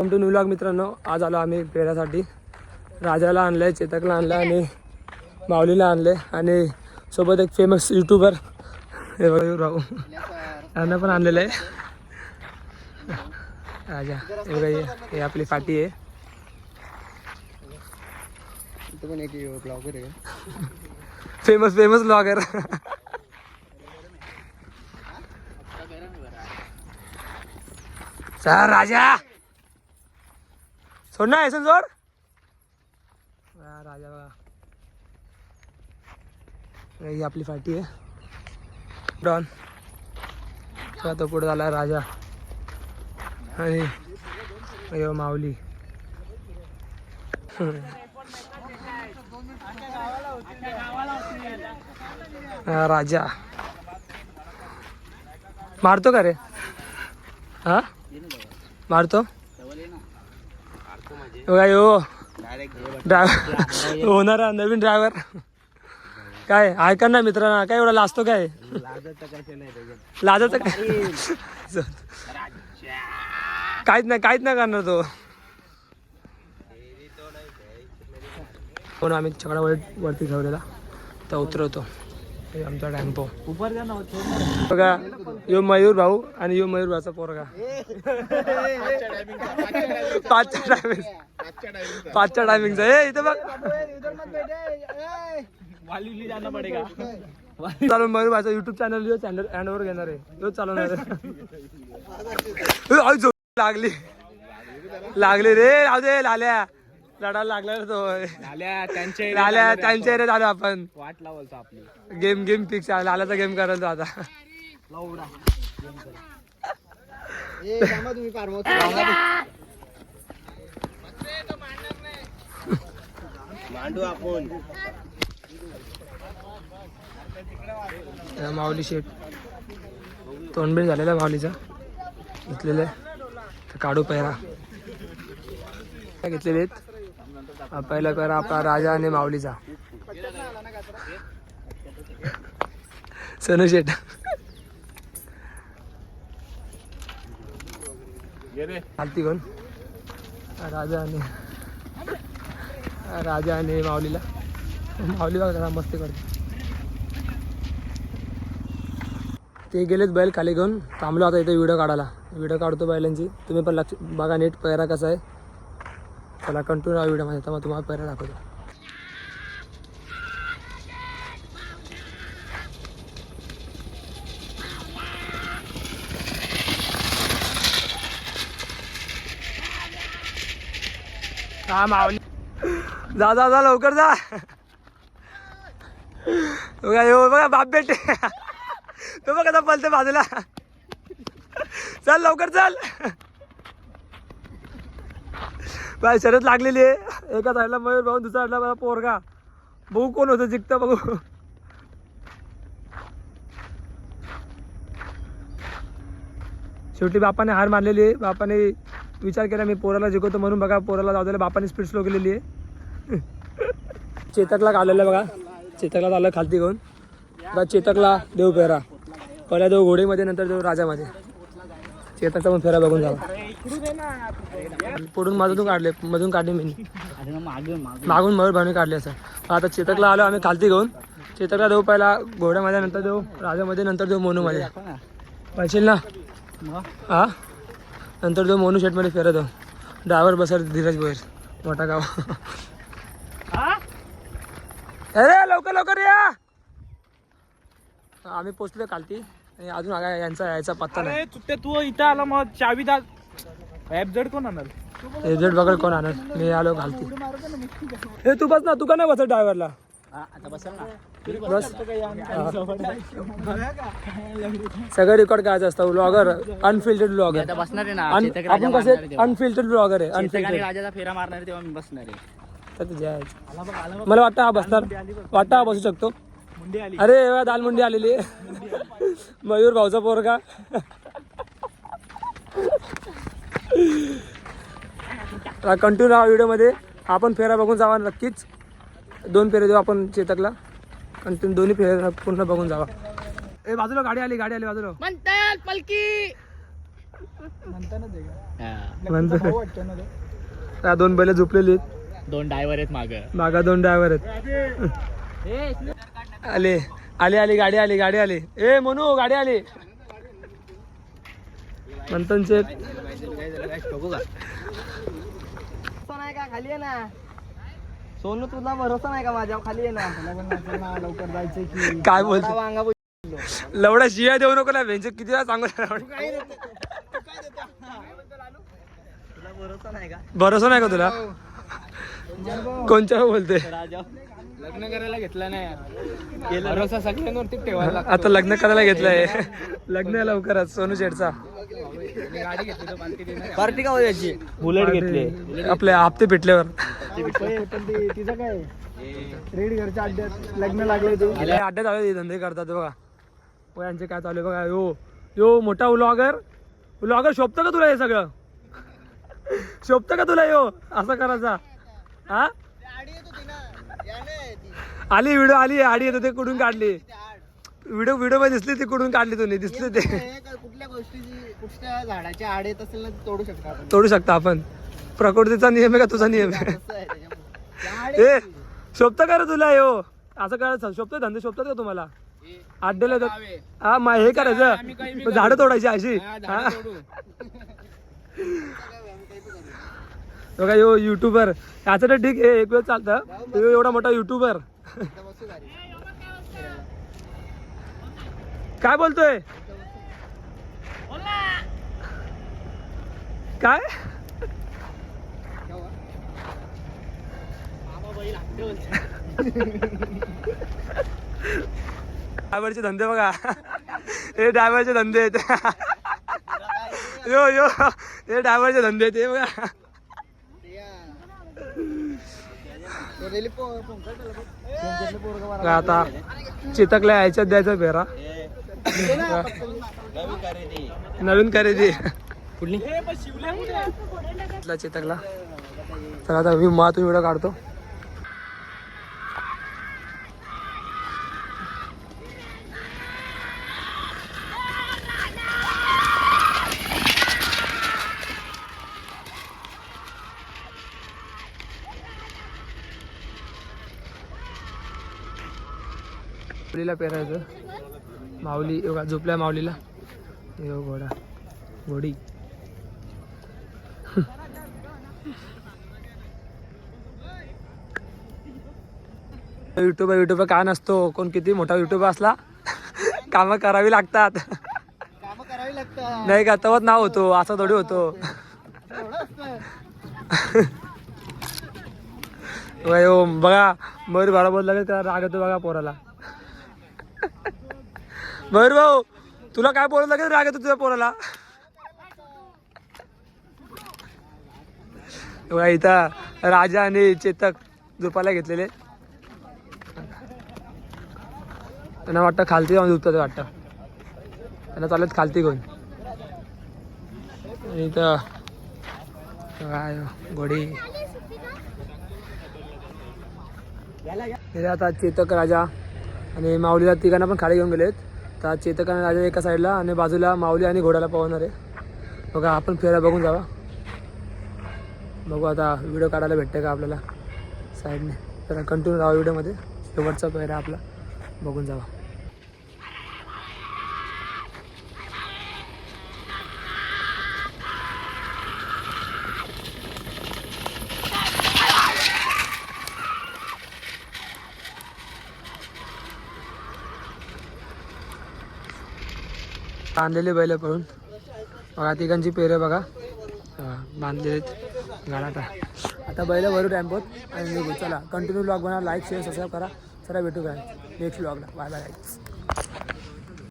Welcome to new मित्रांनो. आज आलो आम्ही पेऱ्यासाठी राजाला आणलंय चेतकला आणलं आणि माऊलीला आणले आणि सोबत एक फेमस युट्यूबर राहू. त्यांना पण आणलेलं आहे. राजा हे हे- आपली फाटी आहे. आहे. फेमस फेमस ब्लॉगर सर राजा! सोड ना ऐसून सोड हा, राजा बघा ही आपली फाटी आहे डॉन। तो आता पुढे झाला राजा। आणि अयो माऊली। हा, राजा। मारतो का रे हा? मारतो बघा यो. ड्रायव्हर होणारा नवीन ड्रायव्हर काय ऐका ना मित्रांना काय एवढा लाजतो काय? लाजाचं काय? काहीच नाही काहीच नाही करणार तो. म्हणून आम्ही छकडा वरती ठेवलेला. तर उतरवतो. हे आमचा टॅम्पो. बघा यो मयूर भाऊ आणि यो मयूर भाऊचा पोरगा. पाचच्या टायमिंग पाचच्या टायमिंगचा ए इथं बघ. चालू मयूर भाईचा युट्यूब चॅनल यो चॅनल हँडओव्हर घेणार आहे. यो चालवणार आहे. ए, आई झोप लागली. लागली रे राहू दे लाल्या. लढायला लागला रे तो. त्यांचे लाल्या त्यांच्या रे झालो आपण. वाट लावलतो आपली. गेम गेम फिक्स आहे. लाल्याचा गेम करायला तो आता तुम्ही मांडू आपण. माऊली शेट तोंडबीण झालेला माऊलीचा. घेतलेलं तर काढू पहिरा. काय घेतलेले आहेत? हा पहिला पहिरा आपला राजा आणि माऊलीचा. सनू शेट चालती कोण राजा आणि राजा आणि माऊलीला माऊली बघा मस्ती करते. ते गेलेत बैल खाली घेऊन. थांबलो आता इथे व्हिडिओ काढायला. व्हिडिओ काढतो बैलांची. तुम्ही पण लक्ष बघा नीट पैरा कसा आहे. चला कंटिन्यू राहा व्हिडिओमध्ये तर मग तुम्हाला पैरा दाखवतो. हा मावली जा जा जा लवकर जा. हो बघा यो हो, बघा बाप बेटे. तो बघा आता पलते बाजूला. चल लवकर चल. बाय शरद लागलेली आहे. एका साईडला मयूर भाऊ दुसऱ्या साईडला माझा पोरगा. बघू कोण होतं जिंकतं बघू. शेवटी बापाने हार मारलेली आहे. बापाने विचार केला मी पोराला जिंकवतो म्हणून बघा पोराला जाऊ दिलं बापाने स्पीड स्लो केलेली आहे. चेतकला काढलेलं बघा. चेतकला झालं खालती घेऊन. आता चेतकला देव फेरा पहिला देव घोडेमध्ये नंतर देव राजामध्ये. चेतकचा पण फेरा बघून जावा पुढून मधून काढले मधून काढले मी. मागे मागे मागून मयूर भाऊने काढले असं. आता चेतकला आलो आम्ही खालती घेऊन. चेतकला देऊ पहिला घोड्यामध्ये नंतर देऊ राजामध्ये नंतर देऊ मोनूमध्ये. पाहिजे ना? हा? नंतर देऊ मोनू शेटमध्ये फेरत हो ड्रायव्हर बसर धीरज भोईर मोठा गाव. अरे लवकर लवकर या. आम्ही पोचलो कालती आणि अजून यांचा यायचा पत्ता नाही. तू इथं आला मग चावी दा ऍप जड कोण आणणार एजेंट बघा कोण आणत मी आलो घालती हे तू बस ना तू का नाही बसत ड्रायव्हरला आता बसल ना. बस. सगळं रेकॉर्ड करायचं असतं. व्लॉगर अनफिल्टर्ड व्लॉगर आता बसणार आहे ना. आपण कसे अनफिल्टर्ड व्लॉगर आहे चेतक आणि अनफिल्टर्ड राजाचा फेरा मारणार आहे तेव्हा मी बसणार आहे. तर. मला वाटतं हा बसणार. वाटतं हा बसू शकतो. अरे एवढा दालमुंडी आलेली. आहे मयूर भाऊचा पोरगा. कंटिन्यू राहा व्हिडिओमध्ये आपण फेरा बघून जावा नक्कीच. दोन फेरे देऊ आपण चेतकला. कंटिन्यू दोन्ही फेरे पूर्ण बघून जावा. ए बाजूला गाडी आली गाडी आली बाजूला. म्हणतात पलकी! म्हणतानाच आहे का? म्हणतो. भाऊ वाटतो ना तो. त्या दोन बैल झोपलेली आहेत. दोन डायव्हर आहेत माग. मागा दोन ड्रायव्हर आहेत. आले आली आली गाडी आली गाडी आली. ए मनू गाडी आली. का खाली आहे ना. सोनू तुला भरोसा नाही का माझ्यावर? खाली आहे ना. लवकर जायचं की काय बोलतो. वांगा लवडा शिया देऊ नको ना भेंचे किती वेळा सांगू भरोसा नाही का? भरोसा नाही का तुला? कोणच्या बोलते लग्न करायला घेतलं नाही भरोसा सगळ्यांवरती ठेवायला आता लग्न करायला घेतलंय. लग्न लवकरच सोनू शेठचा. पार्टी का बुलेट घेतले. आपले हप्ते पेटल्यावर. पण ते तिचं काय? रेड घरच्या अड्ड्यात लग्न लागले ते अड्ड्यात आले धंदे करतात बघा. हो यांचे काय चालू आहे बघा. यो यो मोठा व्लॉगर व्लॉगर शोभतं का तुला हे सगळं? शोभतं का तुला यो? असं करायचा. हा? आली व्हिडिओ आली. आडी येतो ते कुठून काढली? व्हिडिओ व्हिडिओमध्ये दिसली ती कुठून काढली तुम्ही दिसले ते. कुठल्या गोष्टीची कुठल्या झाडाच्या आडेत असेल ना ते तोडू शकतो आपण. तोडू शकता आपण. प्रकृतीचा नियम आहे का तुझा नियम आहे. ए शोभतं का रे तुला यो? असं करायचं शोभतं धंदे शोभतात का तुम्हाला? येतात हा मा हे करायचं झाडं तोडायची अशी? बघा यो युट्यूबर याचं तर ठीक आहे एक वेळ चालतं. एवढा मोठा युट्यूबर. काय बोलतोय? काय? ड्रायव्हरचे धंदे बघा. हे ड्रायव्हरचे धंदे आहेत. यो यो. हे ड्रायव्हरचे धंदे आहेत हे बघा. आता चितकला यायच्यात द्यायचा फेरा. नवीन खरेदी. कुठली? चितकला. तर आता मी मातून व्हिडिओ काढतो. माऊलीला पेरायचं. माऊली बघा झोपल्या माऊलीला. यो घोडा. घोडी. युट्यूब युट्यूब काय नसतो. कोण किती मोठा युट्यूब असला कामं करावी लागतात. नाही का? तवत नाव होतो असा थोडी होतो. बघा मयूर भाडा बोलला का त्याला राग येतो बघा पोराला. मयूर भाऊ तुला काय बोलत लागेल? राग येतो तुझ्या पोराला. इथं राजा आणि चेतक झोपायला घेतलेले. त्यांना वाटतं खालती जाऊन झोपतात वाटतं. त्यांना चालत खालती घेऊन. आणि इथं काय घोडी. आता चेतक राजा आणि माऊलीला तिघांना पण खाली घेऊन गेलेत. तर चेतक आणि राजा एका साईडला आणि बाजूला माऊली आणि घोड्याला पवणार आहे. बघा आपण फेऱ्या बघून जावा. बघू आता व्हिडिओ काढायला भेटते का आपल्याला? साईडने तर कंटिन्यू राहा व्हिडिओमध्ये शेवटचा फेरा आपला. बघून जावा. बांधलेले बैल पळून. बघा तिघांची पेरं बघा. बांधलेले गाडाटा आता. बैल भरू टॅम्पोत आणि चला कंटिन्यू ब्लॉग बना लाईक शेअर सबस्क्राईब करा. चला भेटू काय नेक्स्ट ब्लॉगला बाय बाय